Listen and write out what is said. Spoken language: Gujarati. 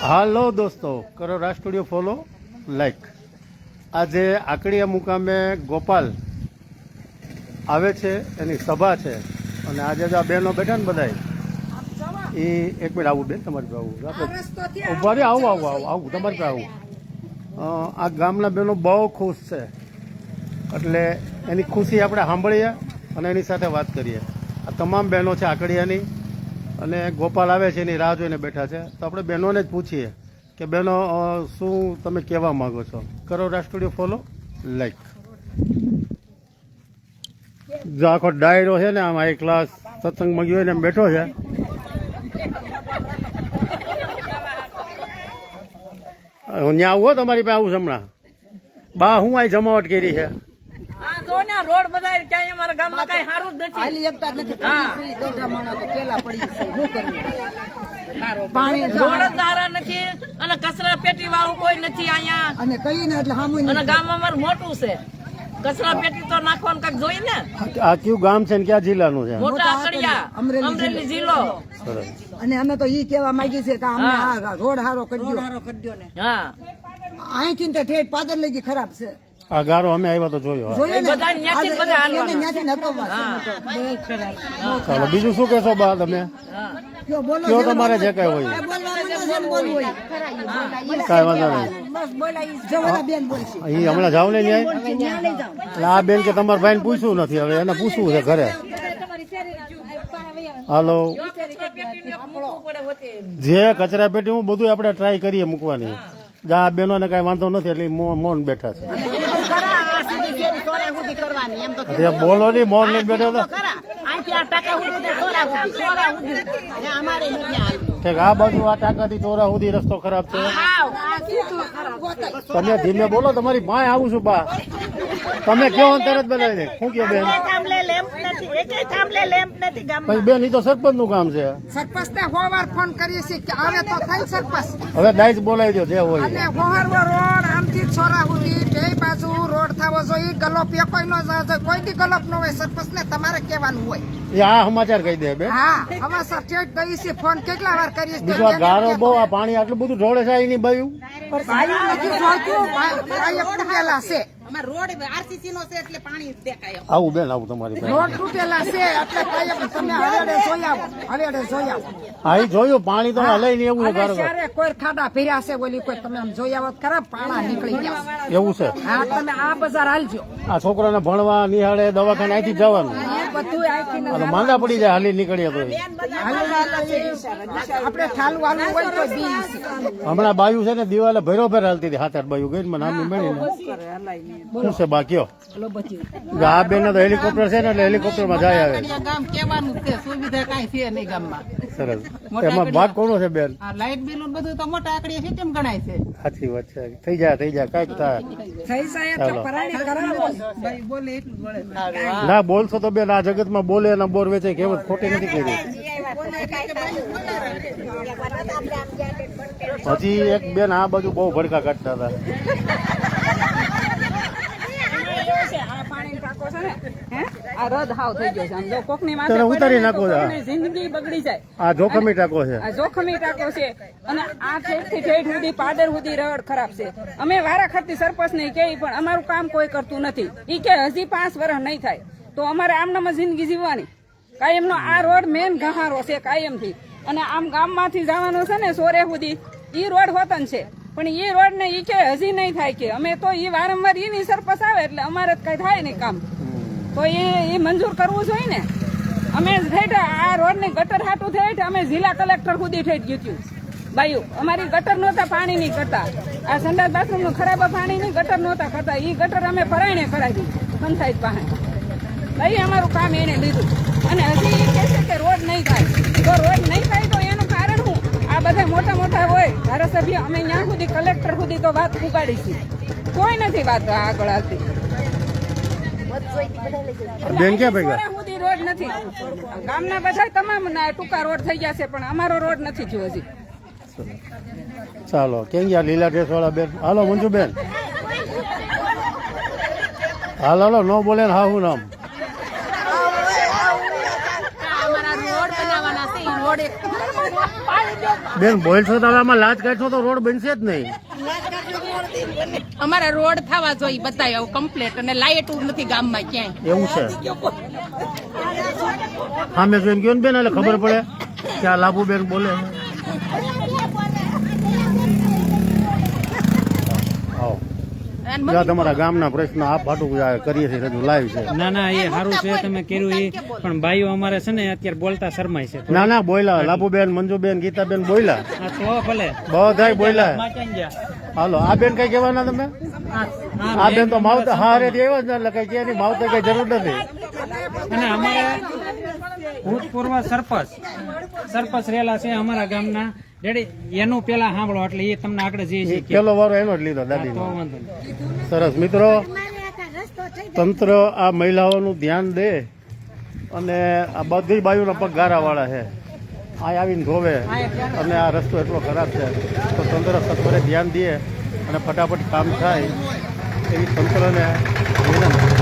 હાલો દોસ્તો કરો રાજ સ્ટુડિયો ફોલો લાઈક આજે આકડીયા મુકામે ગોપાલ આવે છે એની સભા છે અને આજે જો આ બહેનો બેઠા ને બધાય એ એક મિનિટ આવું બેન તમારી પાસે આવું. ઊભા રહી આવું આવું આવું આવું તમારી પાસે આવું. આ ગામના બહેનો બહુ ખુશ છે. એટલે એની ખુશી આપણે સાંભળીએ અને એની સાથે વાત કરીએ. આ તમામ બહેનો છે આકડિયાની. અને ગોપાલ આવે છે, એની રાહ જોઈને બેઠા છે. તો આપણે બહેનોને જ પૂછીએ કે બહેનો શું તમે કહેવા માગો છો? કરો રાષ્ટ્રીય ફોલો લાઈક. જો આખો ડાયરો છે ને, આમાં એક ક્લાસ સત્સંગમાં ગયો એમ બેઠો છે. ત્યાં આવું તમારી પાસે આવું હમણાં. બા, હું અહીં જમાવટ કરી છે. આ ને રોડ બધા ક્યાંય અમારા ગામમાં કઈ સારું જ નથી. હાલી એકતા નથી. હા. દોઢા માણસ તો પેલા પડી છે. શું કરવું? પાણી રોડ સારા નથી અને કચરા પેટી વાળું કોઈ નથી અહીંયા. અને કહીને એટલે સામું અને ગામ અમારું મોટું છે. કચરા પેટી તો નાખવાનું કંઈક જોઈએ ને? આ કયું ગામ છે ને ક્યાં જિલ્લાનું છે? મોટા આકડિયા અમરેલી અમરેલી જિલ્લો. અને અમે તો ઈ કેવા માંગી છે કે અમને આ રોડ હારો કરજો હા. અહીંથી તો ઠેઠ પાદર લગી ખરાબ છે. આ ગારો અમે આવ્યા તો જોયો. ચાલો બીજું શું કહેશો બા તમે? કયો તમારે જે કઈ હોય. કાંઈ વાંધો નહીં. અહીં હમણાં જાવ ને ન્યાય? એટલે આ બેન કે તમારા ભાઈને પૂછવું નથી હવે એને પૂછવું છે ઘરે. હાલો. કચરા પેટીને મૂકવું પડે વચ્ચે. જે કચરા પેટી હું બધું આપણે ટ્રાય કરીએ મૂકવાની. જા આ બેનોને કાંઈ વાંધો નથી એટલે મૌન બેઠા છે. અરે બોલો ની મોર લઈને બેઠો તો ઠીક આ બાજુ આ ટાંકાથી ચોરા સુધી રસ્તો ખરાબ છે. તમે ધીમે બોલો તમારી પાસે આવું છું બા. તમે કેવો અંતર જ બનાવી દે શું કે બેન? પછી બેન એ તો સરપંચનું કામ છે. સરપંચ ને હોવાર ફોન કરીએ છીએ કે આવે તો થાય સરપંચ. હવે ડાઈસ બોલાવી દો જે હોય. રોડ છોરા સુધી બે બાજુ રોડ થવો જોઈએ ગલોપ એ કોઈ નો જવો જોઈએ કોઈ દી ગલોપ નો હોય સરપંચ ને તમારે કહેવાનું હોય. એ આ સમાચાર કહી દે બે હા હવે સર ઠેઠ ગઈ છે ફોન કેટલા વાર કરીએ છીએ? ગારો બહુ આ પાણી આટલું બધું ઢોળે છે એની બાયું. ભાઈ નથી ઢોળતું તૂટેલા છે. આવું બેન આવું તમારી પાસે. રોડ તૂટેલા છે એટલે ભાઈ તમે હવેડે જોઈ આવો હવેડે જોઈ આવો હા ઈ જોયું પાણી તો હલાઈ નહીં એવું છે અને ત્યારે કોઈ ખાડા ફેર્યા છે બોલી કોઈ તમે આમ જોઈ આવો ખરા પાણા નીકળી ગયા. એવું છે. હા તમે આ બજાર હાલજો. આ છોકરાને ભણવા નિહાળે દવાખાને અહીંથી જવાનું. એ માંદા પડી જાય હાલી નીકળીએ તો આપણે ઠાલુ હાલવું હોય તો હમણાં બાયું છે ને દિવાલે ભેરો ભેર હાલતી હતી હાથ બાયુ ગઈ મને નામ મેળીને શું છે બાકીઓ આ બેન તો હેલિકોપ્ટર છે ને એટલે હેલિકોપ્ટરમાં જાય આવે. ગામ કેવાનું છે સુવિધા કઈ છે નહીં ગામમાં. સરસ. એમાં ભાગ કોનો છે બેન? આ લાઇટ બિલ બધું તો મોટા આંકડીએ સિસ્ટમ ગણાય છે? સાચી વાત છે થઈ જાય થઈ જાય કંઈક થાય. થઈ જાય ચાલો. પરાણે કરાવો. ભાઈ બોલે એટલું બોલે ના બોલશો તો બેન આ જગતમાં બોલે અને બોર વેચે કહેવત ખોટી નથી કરી. હજી એક બેન આ બાજુ બહુ ભડકા કાઢતા હતા. છે છે ઉતારી નાખો જા. જિંદગી બગડી જાય આ જોખમી ટાકો છે. આ જોખમી ટાકો છે. અને આ ઠેઠ સુધી પાદર સુધી રડ ખરાબ છે. અમે વારા ખરતી સરપંચ ને કહી પણ અમારું કામ કોઈ કરતું નથી. ઈ કે હજી પાંચ વર્ષ નહીં થાય. તો અમારે આમનામાં જિંદગી જીવવાની. કાયમનો આ રોડ મેન ગહારો છે કાયમથી. અને આમ ગામમાંથી જવાનું છે ને સોરે સુધી એ રોડ હોતન છે. પણ એ રોડ ને એ કે હજી નહીં થાય કે. અમે તો એ વારંવાર એની સરપસ આવે એટલે અમારે કઈ થાય નહીં કામ. તો એ એ મંજૂર કરવું જોઈએ ને. અમે ઠેઠ આ રોડની ગટર હાટું થઈ અમે જિલ્લા કલેક્ટર સુધી ઠેઠ ગયું બાયું, અમારી ગટર નહોતા પાણી નહીં કરતા. આ સંડાસ બાથરૂમનું ખરાબ પાણી ની ગટર નહોતા કરતા. એ ગટર અમે પરાયણે કરાવી પંચાયત પાસે. ભાઈ અમારું કામ એને લીધું. અને હજી એ કહે છે કે રોડ નહીં થાય. તો રોડ નહીં થાય તો એનું કારણ શું? આ બધા મોટા મોટા હોય. ધારાસભ્ય અમે ત્યાં સુધી કલેક્ટર સુધી તો વાત ઉગાડીશું કોઈ નથી વાત આગળ આવતી સુધી રોડ નથી. ગામના બધા તમામ ના ટૂંકા રોડ થઈ ગયા છે પણ અમારો રોડ નથી થયો હજી. ચાલો કેમ ગયા લીલા ડ્રેસ વાળા બેન? હાલો મંજુબેન. હાલ હાલો ન બોલે હા હું નામ અમારા રોડ બનાવવાના છે ઈ રોડ એક બેન બોલશો તો હવે આમાં લાજ કાઢશો તો રોડ બનશે જ નહીં. અમારે રોડ થવા જોઈએ બતાય આવું કમ્પ્લેટ અને લાઇટ નથી ગામમાં ક્યાંય. એવું છે. હા મેં જોઈને ગયો ને બેન એટલે ખબર પડે કે આ લાભુ બેન બોલે અને જ્યાં તમારા ગામના પ્રશ્ન આપ ફાટુ કરીએ છીએ રજૂ લાઈવ છે. ના ના એ સારું છે તમે કર્યું એ પણ ભાઈઓ અમારે છે ને અત્યારે બોલતા શરમાય છે. ના ના બોયલા લાભુબેન મંજુબેન ગીતાબેન બોયલા આ તો ભલે. બધા બોયલા હાલો આ બેન કઈ કહેવાના તમે? આ- આ બેન તો માવતર હારે એવા જ ના એટલે કઈ કહેવાની માવતર કઈ જરૂર નથી. અને અમારે ભૂતપૂર્વ સરપંચ. સરપંચ રહેલા છે અમારા ગામના. રેડી એનું પેલા સાંભળો એટલે એ તમને આગળ જે પેલો વારો એનો જ લીધો નહીં. સરસ. મિત્રો તંત્ર આ મહિલાઓનું ધ્યાન દે અને આ બધી બાયુના પગ ગારાવાળા છે. આ આવીને ધોવે અને આ રસ્તો એટલો ખરાબ છે. તો તંત્ર સત્વરે ધ્યાન દે અને ફટાફટ કામ થાય એવી તંત્રને વિનંતી.